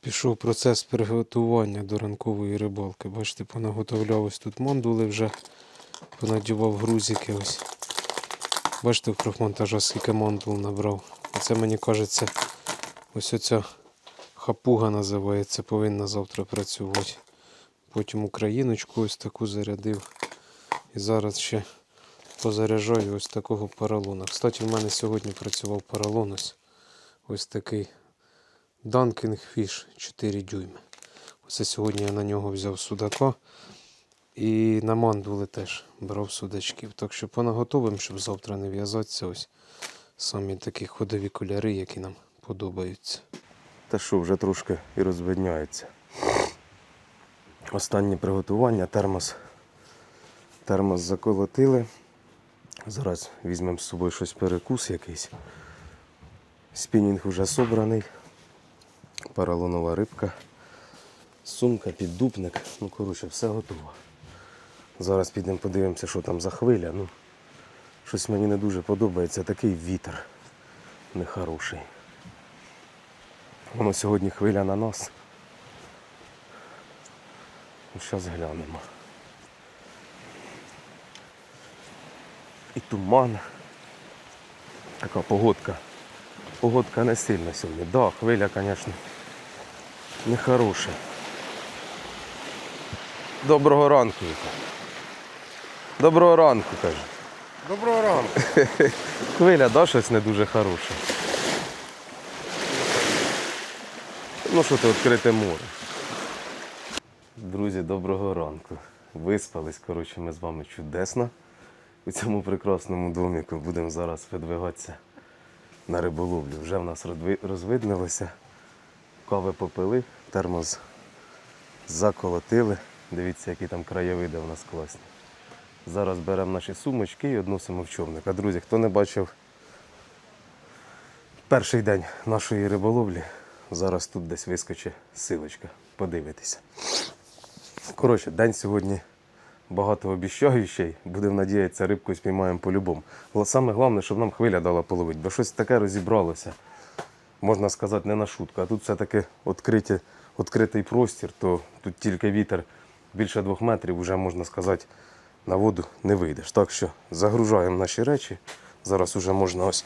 Пішов процес приготування до ранкової рибалки. Бачите, понаготовляв ось тут мандули вже, понадівав грузики ось. Бачите, в профмонтажа скільки мандул набрав. Оце мені кажеться, ось оця хапуга називається, повинна завтра працювати. Потім україночку ось таку зарядив. І зараз ще позаряджаю ось такого поролона. Кстати, в мене сьогодні працював поролон ось, ось такий Dunking Fish 4 дюйми. Оце сьогодні я на нього взяв судака. І на мандули теж брав судачків. Так що понаготовим, щоб завтра не в'язатися. Ось самі такі ходові кольори, які нам подобаються. Та що, вже трошки і розвидняється. Останнє приготування, термос. Термос заколотили. Зараз візьмемо з собою щось перекус якийсь. Спінінг вже собраний. Поролонова рибка. Сумка, піддупник. Ну, коротше, все готово. Зараз підемо подивимося, що там за хвиля. Ну, щось мені не дуже подобається. Такий вітер нехороший. Воно сьогодні хвиля на нас. Ну, Зараз глянемо. І туман. Така погодка. Погодка не сильна сьогодні. Да, хвиля, звісно, нехороша. Доброго ранку. Доброго ранку, каже. Доброго ранку. Хвиля, да, щось не дуже хороше. Ну що ти відкрите море. Друзі, доброго ранку. Виспались, коротше, ми з вами чудесно. У цьому прекрасному доміку будемо зараз видвигатися на риболовлю. Вже в нас розвиднилося. Кави попили, термос заколотили. Дивіться, які там краєвиди у нас класні. Зараз беремо наші сумочки і односимо в човник. А друзі, хто не бачив перший день нашої риболовлі, зараз тут десь вискочить силочка. Подивитися. Коротше, день сьогодні багато обіщаючий. Будемо надіятися, рибку спіймаємо по-любому. Саме головне, щоб нам хвиля дала половити, бо щось таке розібралося. Можна сказати, не на шутку. А тут все-таки відкритий простір, то тут тільки вітер більше двох метрів, вже можна сказати, на воду не вийдеш. Так що загружаємо наші речі. Зараз вже можна ось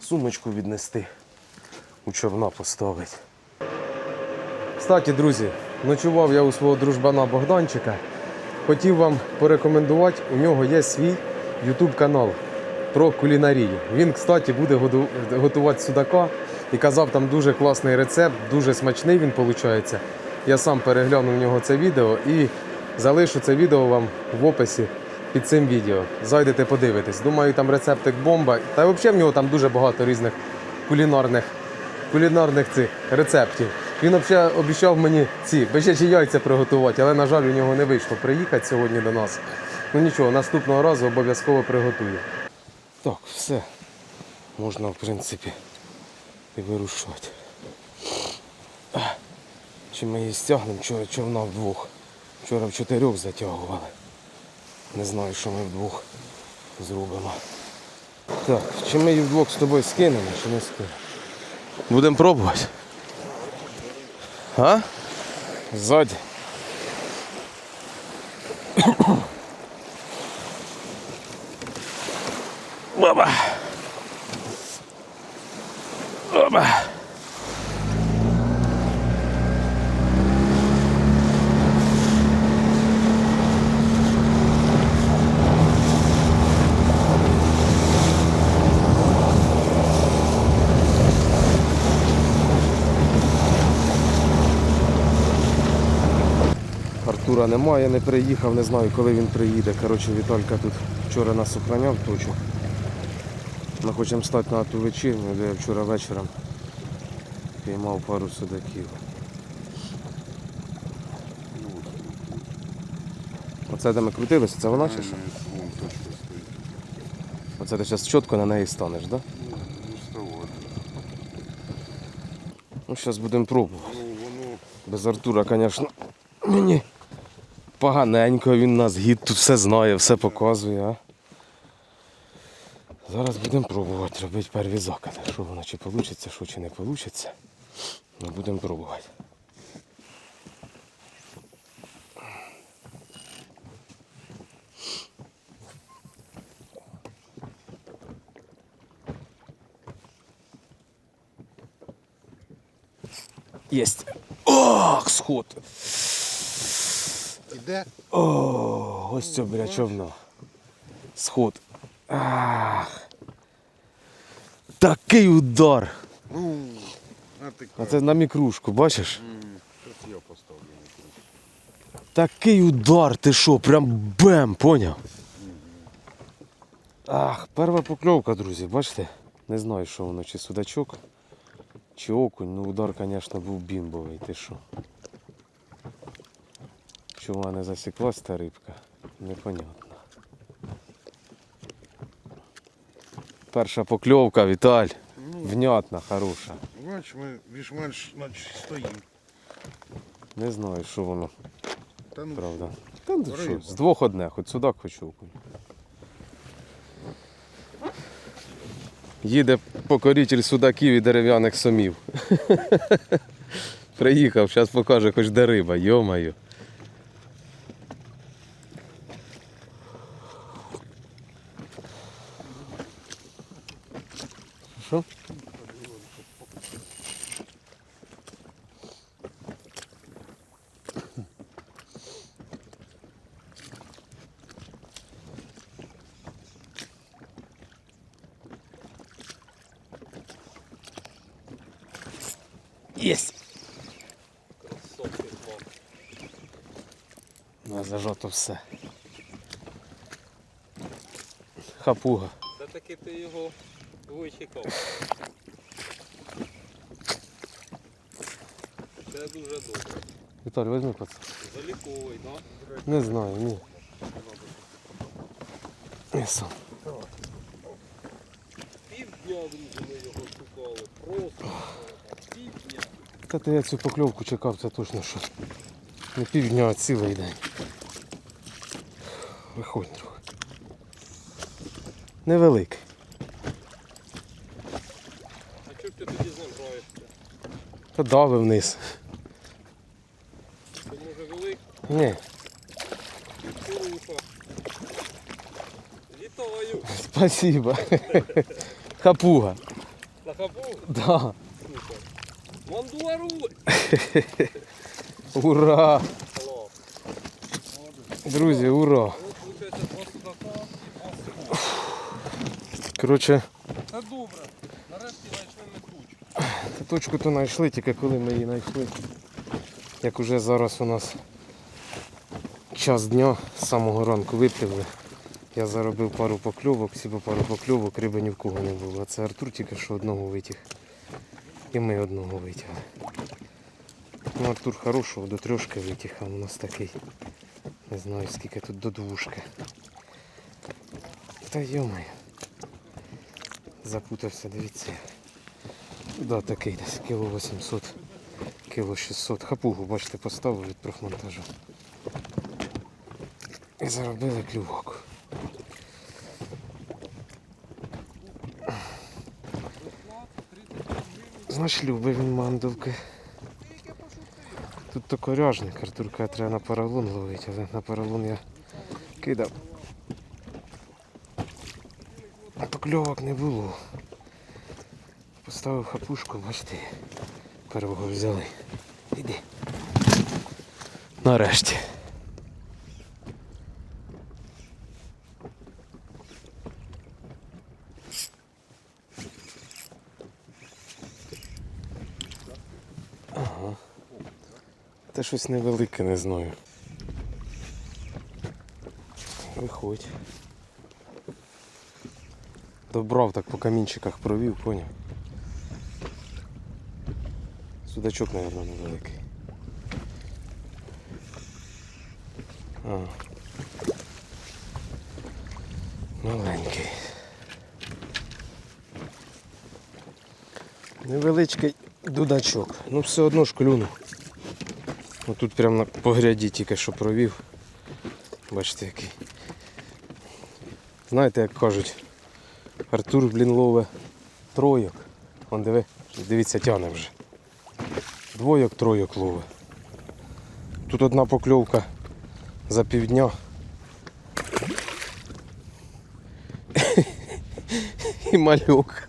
сумочку віднести, у човна поставити. Кстати, друзі, ночував я у свого дружбана Богданчика. Хотів вам порекомендувати, у нього є свій YouTube канал про кулінарію. Він, кстати, буде готувати судака і казав, там дуже класний рецепт, дуже смачний він виходить. Я сам переглянув у нього це відео і залишу це відео вам в описі під цим відео. Зайдете, подивитесь. Думаю, там рецептик бомба. Та взагалі в нього там дуже багато різних кулінарних кулінарних цих рецептів. Він взагалі обіцяв мені ці бичачі яйця приготувати, але, на жаль, у нього не вийшло приїхати сьогодні до нас. Ну нічого, наступного разу обов'язково приготую. Так, все. Можна, в принципі, і вирушати. Чи ми її стягнемо, чи човна вдвох. Вчора в чотирьох затягували. Не знаю, що ми вдвох зробимо. Так, чи ми її вдвох з тобою скинемо, чи не скинемо? Будемо пробувати. А? Ззаді. Баба. Баба. Артура немає, не приїхав, не знаю, коли він приїде. Коротше, Віталька тут вчора нас охраняв точно. Ми хочемо стати на ту вечірню, де я вчора вечором піймав пару судаків. Оце де ми крутилися, це вона чи що? Оце ти зараз чітко на неї станеш, так? Ну. Зараз будемо пробувати. Без Артура, звісно, мені поганенько, він нас гід тут все знає, все показує, а. Зараз будемо пробувати робити перві закиди. Що воно чи вийде, що чи не вийде. Ну, будем пробувати. Єсть. Ох, сход. Іде? О, ось це бля човно. Сход. Ах. Такий удар. А це на мікрушку, бачиш? Я поставлю. Такий удар, ти що, прям бем, поняв? Ах, перша покльовка, друзі, бачите? Не знаю, що воно, чи судачок, чи окунь. Ну удар, звісно, був бімбовий, ти що. Вона не засіклась та рибка, непонятно. Перша покльовка, Віталь. Внятна, хороша. Бач, ми більш-менш наче стоїмо. Не знаю, що воно, Та ну, правда. Та ну що, з двох одне, хоч судак, хоч окунь. Їде покоритель судаків і дерев'яних сомів. Приїхав, зараз покаже, хоч де риба, йомаю. Що? Єсть! На зажато все. Хапуга. Та таки ти його вичекав. Це дуже добре. Віталій, візьми пацан. Заліковий, да? Не знаю, ні. Я сам. Півдня, друзі, ми його шукали. Просто півдня. Та то я цю покльовку чекав, це точно що. Не півдня, а цілий день. Виходь трохи. Невеликий. А чого ти тоді з ним граєшся? Та дави вниз. Це може великий Ні, поруха. Вітаю! спасибо. Хапуга. На хапу? Да. Слухай. Мандуаруй! Ура! Друзі, ура! От, виходить, два судака і два судака. Коротше, Це добре. Нарешті знайшли ми точку. Точку то знайшли, тільки коли ми її знайшли. Як уже зараз у нас час дня, з самого ранку випливли. Я заробив пару покльовок, всі по пару покльовок, риби ні в кого не було. А це Артур тільки що одного витяг. І ми одного витягли. Ну, Артур хорошого до трьошки витяг, а у нас такий. Не знаю скільки тут до двушки. Та йомай. Запутався, дивіться. Да, такий десь кіло 800, кіло 600. Хапугу, бачите, поставив від профмонтажу. І заробили клювок. Знаєш, любив він мандовки. Тут то коряжник, Артурка треба на поролон ловити, але на поролон я кидав. А покльовок не було. Поставив хапушку, бачите, первого взяли. Іди. Нарешті. Ага. Та щось невелике, не знаю. Виходь. Добрав так по камінчиках провів, поняв. Судачок, мабуть, невеликий. А. Маленький. Невеличкий дудачок. Ну все одно ж клюнув. Ну тут прямо на по гряді тільки що провів. Бачите який. Знаєте, як кажуть, Артур, блін, лове тройок. Вон диви, дивіться, тяне вже. Двойок, тройок лове. Тут одна покльовка за півдня. І мальок.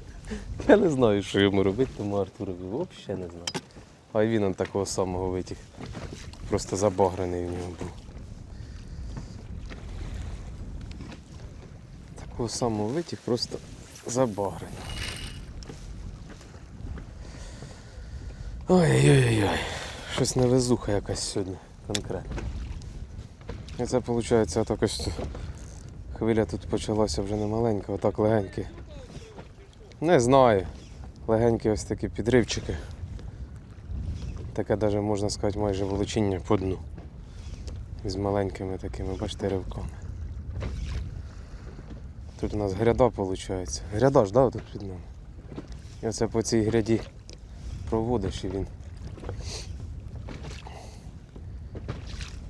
Я не знаю, що йому робити, тому Артурові взагалі не знаю. А він он такого самого витік. Просто забагрений в нього був. Такого самого витік, просто забагрений. Ой-ой-ой. Щось невезуха якась сьогодні конкретно. І це виходить так ось хвиля тут почалася вже не маленька, отак легенькі. Не знаю. Легенькі ось такі підривчики. Таке навіть можна сказати майже волочіння по дну. З маленькими такими, бачите, ривками. Тут у нас гряда виходить. Гряда ж, да, тут під нами. І оце по цій гряді проводиш і він.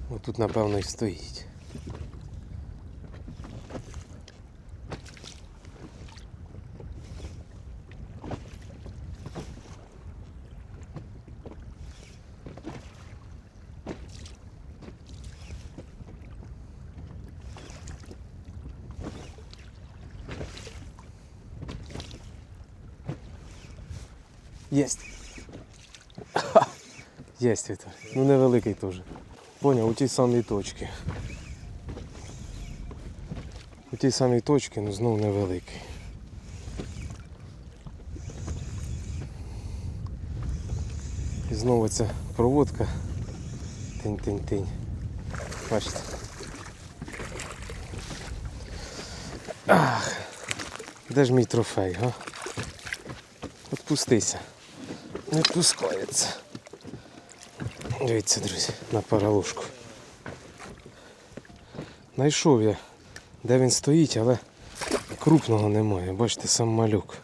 Отут, напевно, і стоїть. Єсть. Єсть, Ну невеликий теж. Поняв, у тій самій точці. У тій самій точці, ну знову невеликий. І знову ця проводка. Тинь-тинь-тинь. Бачите. Ах, де ж мій трофей, га? Отпустися. Не пускається. Дивіться, друзі, на паралушку. Найшов я, де він стоїть, але крупного немає. Бачите, сам малюк.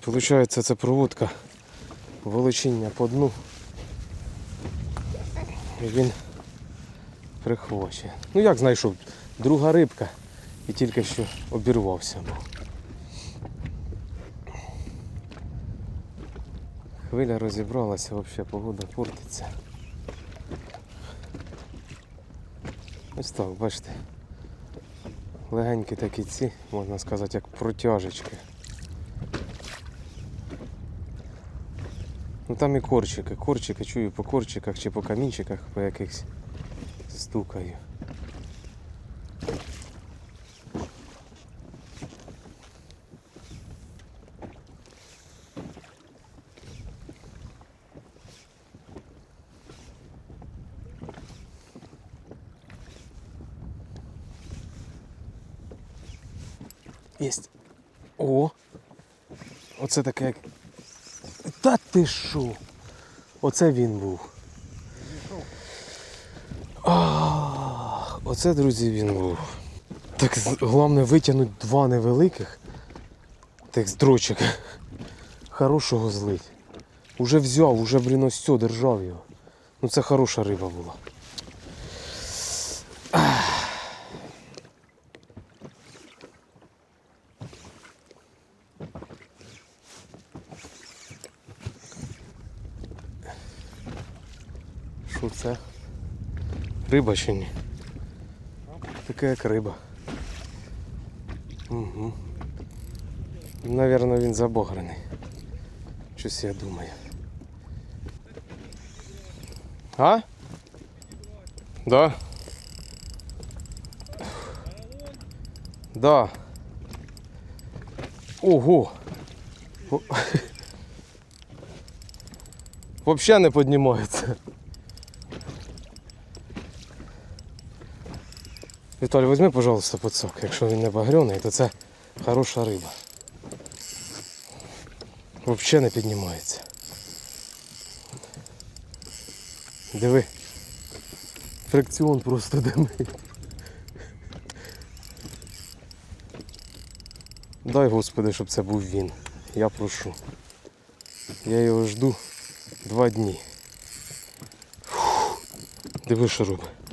Получається, це проводка волочіння по дну. І він прихвачує. Ну як знайшов? Друга рибка і тільки що обірвався був. Хвиля розібралася, взагалі погода портиться. Ось так, бачите. Легенькі такі ці, можна сказати, як протяжечки. Ну там і корчики. Корчики чую по корчиках чи по камінчиках по якихось стукаю. Єсть. О! Оце таке як. Та ти що? Оце він був. Оце, друзі, він був. Так головне витягнути два невеликих. З дрочок. Хорошого злить. Уже взяв, уже, блін, ось все, держав його. Ну це хороша риба була. Що це? Риба чи ні? Така як риба. Угу. Навірно, він забограний. Щось я думаю. А? Да. Да. Ого. Вообще не піднімається. Віталій, візьми, пожалуйста, пацак. Якщо він не багряний, то це хороша риба. Взагалі не піднімається. Диви. Фрикціон просто димить. Дай Господи, щоб це був він. Я прошу. Я його жду два дні. Диви, що робить.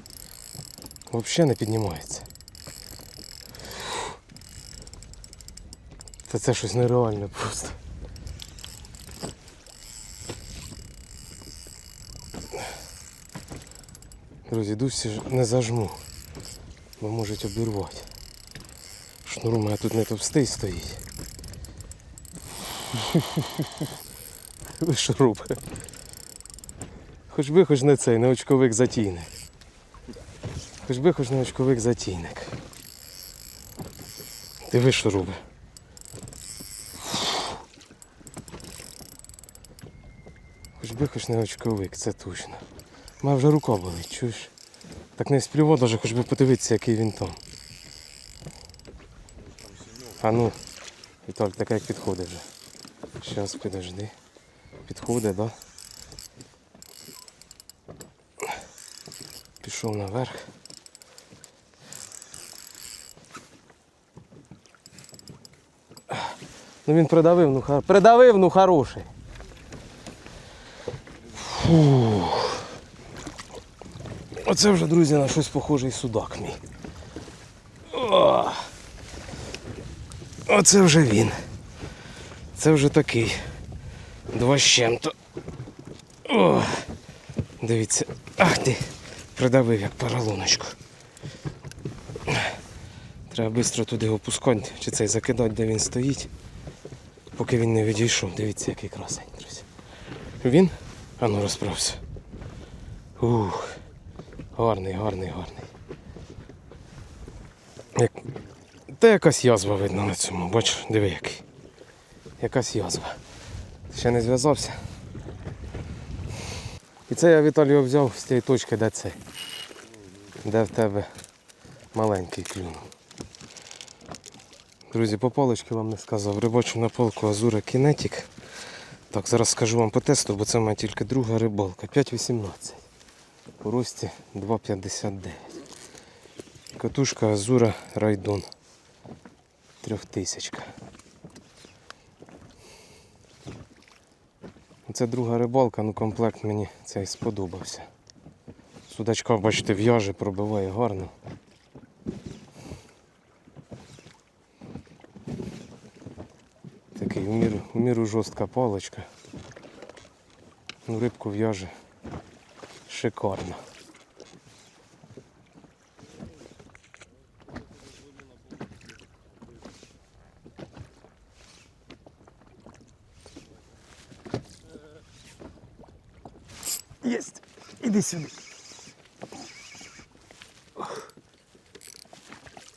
Взагалі не піднімається. Та це щось нереальне просто. Друзі, дусі не зажму, бо можуть обірвати. Шнур у мене тут не товстий стоїть. Ви що? Хоч би хоч не цей, не очковик затійник. Хоч би хоч не очковик затійник. Диви, що робить. Хоч би хоч не очковик, це точно. Мене вже рука болить, чуєш? Так не сплював даже, хоч би подивитися, який він там. А ну, Віталь, така як підходить вже. Щас підожди. Підходить, да? Пішов наверх. Ну він придавив, ну хар... Придавив, ну хороший. Фух. Оце вже, друзі, на щось похожий судак мій. Оце вже він. Це вже такий. Два з чим-то. О! Дивіться. Ах ти! Придавив як поролоночку. Треба швидко туди опускати, чи цей закидати, де він стоїть, поки він не відійшов. Дивіться, який красень, друзі. Він? А ну розправся. Ух. Гарний, гарний, гарний. Як... Та якась язва видно на цьому, бач, диви який. Якась язва. Ще не зв'язався. І це я Віталію взяв з тієї точки, де цей. Де в тебе маленький клюнув. Друзі, по палички вам не сказав. Рибачу на полку Азура Кінетік. Так, зараз скажу вам по тесту, бо це мене тільки друга рибалка. 5,18. У рості 2,59. Катушка Азура Райдон. Трьохтисячка. Це друга рибалка, ну комплект мені цей сподобався. Судачка, бачите, в'яже, пробиває гарно. Такий в міру, в міру жорстка паличка. Ну, рибку в'яже шикарно. Єсть! Іди сюди.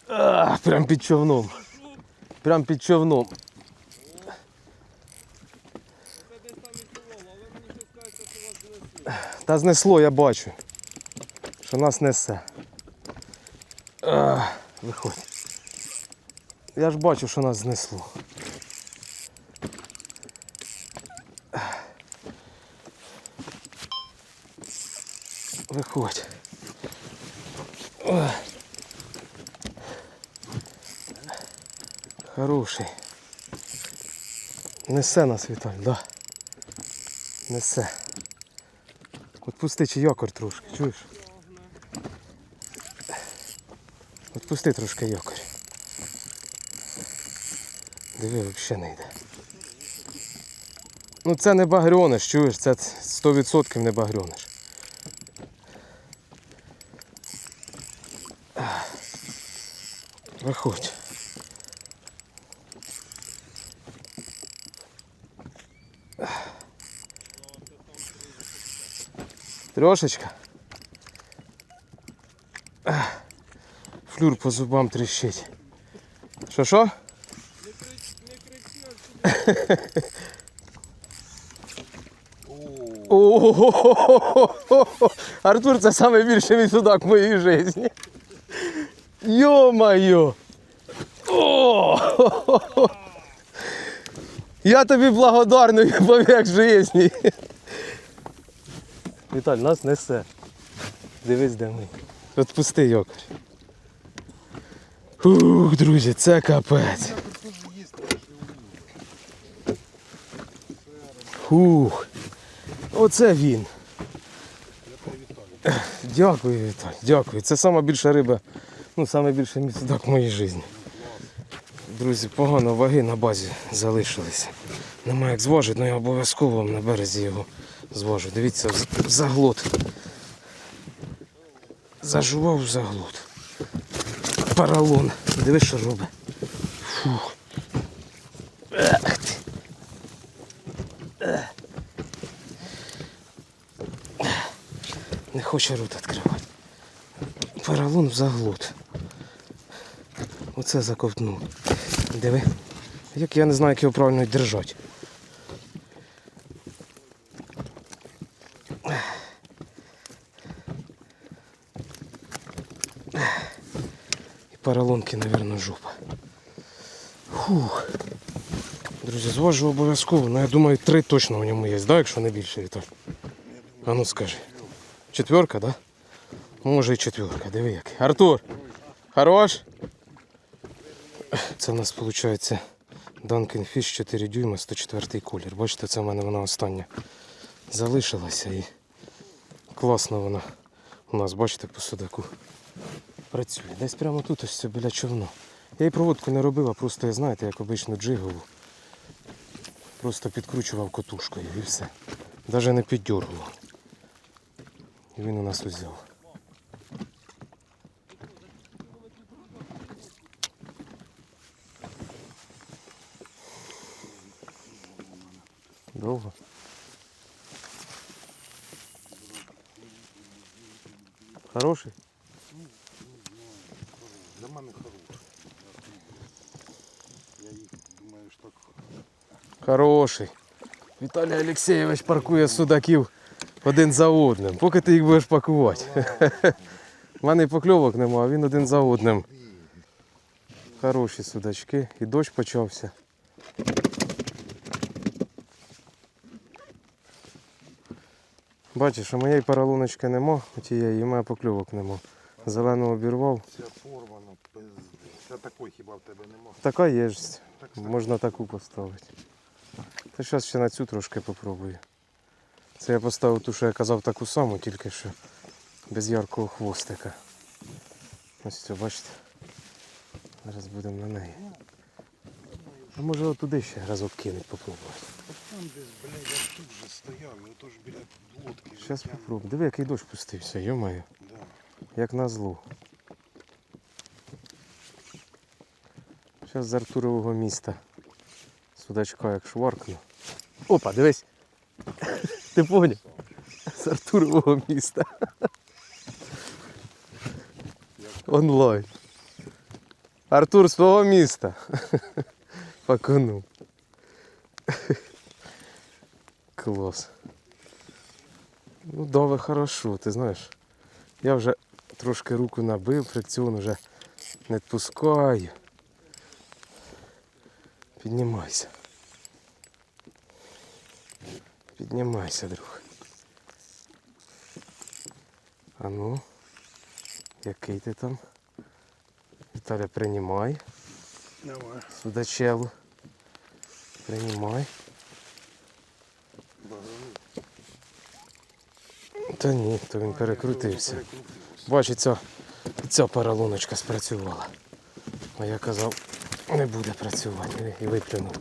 А, прям під човном. Прям під човном. Та знесло, я бачу. Що нас несе. Виходь. Я ж бачу, що нас знесло. Виходь. Хороший. Несе нас, Віталь, да. Несе. Отпусти чи якорь трошки, чуєш? Отпусти трошки якорь. Диви, взагалі не йде. Ну це не багрьониш, чуєш, це 100% не багрьониш. Виходь. Трошечка. Ах, Флюр по зубам тріщить. Що що? Не крич, не кричи, О-о-о-о-о-о-о! Артур, це найбільший мій судак в моїй житті. Йо-моє! О! Я тобі благодарний повік житті. Віталь, нас несе. Дивись, де ми. Отпусти якорь. Ух, друзі, це капець. Фух. Оце він. Дякую, Віталь, дякую. Це сама більша риба, ну більше мій в моїй житті. Друзі, погано ваги на базі залишилися. Немає як зважити, але я обов'язково на березі його зважу. Дивіться, заглот. Зажував заглот. Паралон. Диви, що робить. Фух. Ах ти. Ех. Не хоче рот відкривати. Поролон в заглот. Оце заковтнув. Диви. Як я не знаю, як його правильно держати. І поролонки, мабуть, жопа. Фух. Друзі, зважу обов'язково, ну я думаю, три точно в ньому є, да, якщо не більше, Віталь? А ну скажи. Четверка, да? Може і четверка, диви як. Артур! Хорош? Це в нас виходить Duncan Fish 4 дюйма, 104 колір. Бачите, це в мене вона остання залишилася і класно вона у нас, бачите, по судаку працює. Десь прямо тут ось біля човна. Я і проводку не робив, а просто, знаєте, як обичну джигову. Просто підкручував котушкою і все. Навіть не піддергував. І він у нас узяв. Довго? Хороший? Для мене хороший. Я їх думаю, що так Хороший. Віталій Олексійович паркує судаків один за одним. Поки ти їх будеш пакувати. У мене і покльовок нема, а він один за одним. Хороші судачки. І дощ почався. Бачиш, у моєї паралуночки нема, у тієї, і в мене покльовок нема. Зелену обірвав. Пизди. Це такої хіба в тебе нема. Така є ж. Так, Можна таку поставити. Та зараз ще на цю трошки попробую. Це я поставив ту, що я казав, таку саму, тільки що без яркого хвостика. Ось це, бачите. Зараз будемо на неї. А може отуди ще разок кинуть попробувати. Там десь, блядь, я тут же стояв, і ото ж біля лодки. Зараз попробую. Диви, який дощ пустився, йомаю. Да. Як назло. Зараз з Артурового міста. Судачка як шваркну. Опа, дивись. Ти поняв? З Артурового міста. Онлайн. Артур з свого міста. Пакунув. Клас. Ну, давай хорошо, ти знаєш. Я вже трошки руку набив, фрикціон вже не відпускаю. Піднімайся. Піднімайся, друг. А ну, який ти там? Віталя, приймай. Давай. Судачелу. Приймай. Та ні, то він перекрутився. Бачу, ця, ця паралуночка спрацювала. А я казав, не буде працювати. І виплюнув.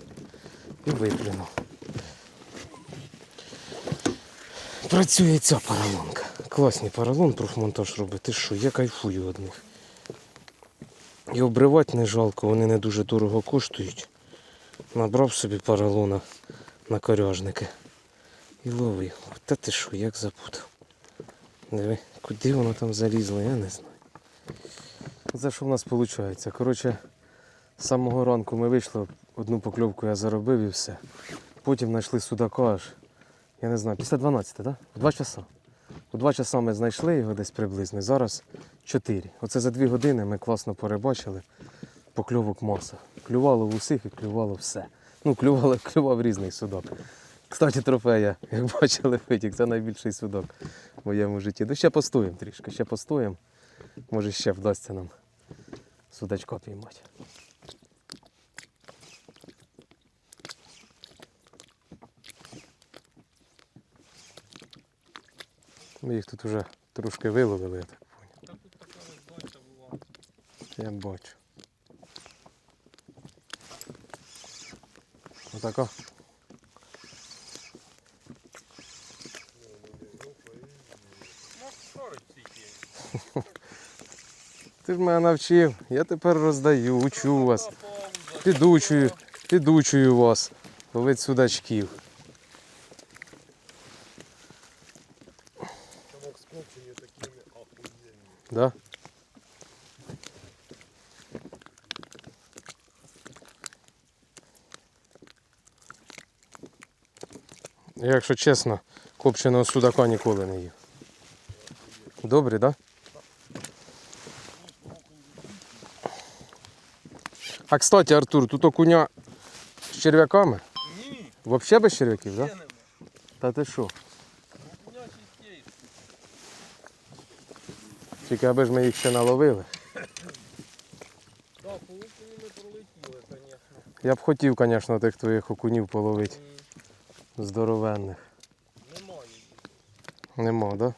І виплюнув. Працює ця паралонка. Класний паралон профмонтаж робить. Ти що, я кайфую від них. І обривати не жалко, вони не дуже дорого коштують. Набрав собі паралона на коряжники. І ловив. Та ти що, як запутав. Диви, куди воно там залізло, я не знаю. Це що в нас виходить? Коротше, з самого ранку ми вийшли, одну покльовку я заробив і все. Потім знайшли судака аж, я не знаю, після 12, так? Да? В 2 часа. У 2 часа ми знайшли його десь приблизно. Зараз 4. Оце за 2 години ми класно перебачили. Покльовок маса. Клювало в усіх і клювало все. Ну, клювало, клював різний судак. Кстати, трофея, як бачили, витік, це найбільший судок в моєму житті. Ну ще постоїмо трішки, ще постоїмо. Може ще вдасться нам судачка піймати. Ми їх тут вже трошки виловили, я так поняв. Я бачу. Отака. Ну. Ти ж мене навчив, я тепер роздаю, учу вас, підучую, підучую вас. Ловить судачків. Чомок з окуни такими охуенными. Да? Я, якщо чесно, копченого судака ніколи не їв. Добрий, так? Да? А кстати, Артур, тут окуня з черв'яками? Ні, Взагалі без черв'яків, так? Да? Та ти що? Тільки аби ж ми їх ще наловили. Так, по ми пролетіли, звісно. Я б хотів, звісно, тих твоїх окунів половити. Здоровенних. Немає. Нема, так? Да?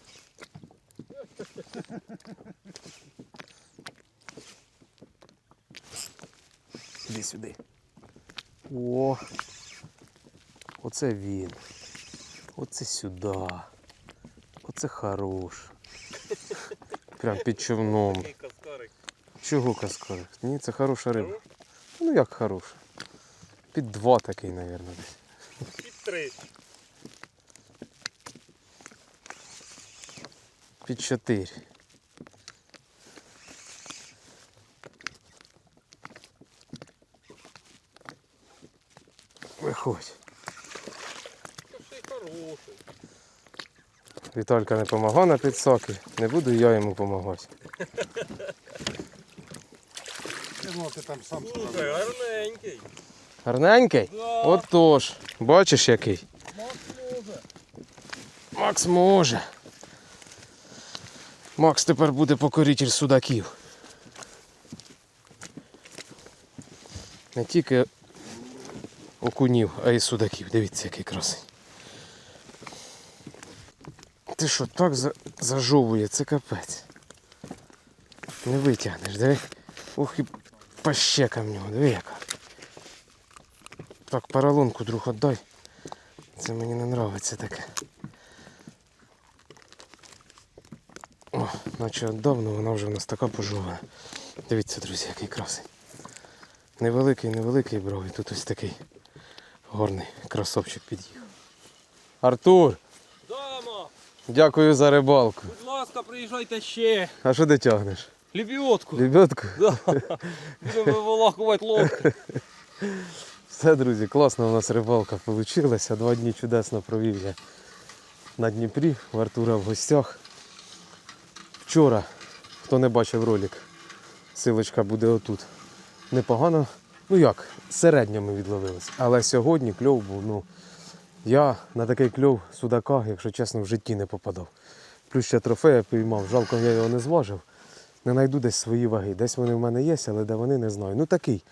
Іди сюди. О! Оце він. Оце сюди. Оце хорош. Прям під човном. Чого каскарик? Ні, це хороша риба. Ну як хороша? Під два такий, мабуть, десь. Три. Під чотири. Виходь. Хороший. Віталька не допомагає на підсаки. Не буду я йому думал, ты там сам Слухай, гарненький. Гарненький? Да. Отож. Бачиш який? Макс може. Макс може. Макс тепер буде покоритель судаків. Не тільки окунів, а й судаків. Дивіться, який красень. Ти що, так за... зажовує, це капець. Не витягнеш, диви. Ух і пащека в нього, диви яка. Так, поролонку друг отдай. Це мені не подобається таке. О, наче давно вона вже в нас така пожована. Дивіться, друзі, який красень. Невеликий, невеликий брав, і тут ось такий горний красавчик під'їхав. Артур, Дама, дякую за рибалку. будь ласка, приїжджайте ще. А що ти тягнеш? Лебідку. Лебедку? Да. Будемо виволакувати лодку. Все, друзі, класна у нас рибалка вийшла. Два дні чудесно провів я на Дніпрі, в Артура в гостях. Вчора, хто не бачив ролик, силочка буде отут. Непогано. Ну як, середньо ми відловились. Але сьогодні кльов був, ну, я на такий кльов судака, якщо чесно, в житті не попадав. Плюс ще трофея піймав, жалко, я його не зважив. Не знайду десь свої ваги. Десь вони в мене є, але де вони не знаю. Ну такий.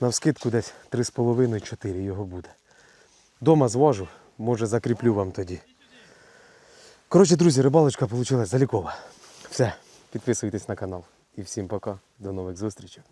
Навскидку десь 3,5-4 його буде. Дома зважу, може закріплю вам тоді. Коротше, друзі, рибалочка вийшла залікова. Все, підписуйтесь на канал. І всім пока. До нових зустрічей.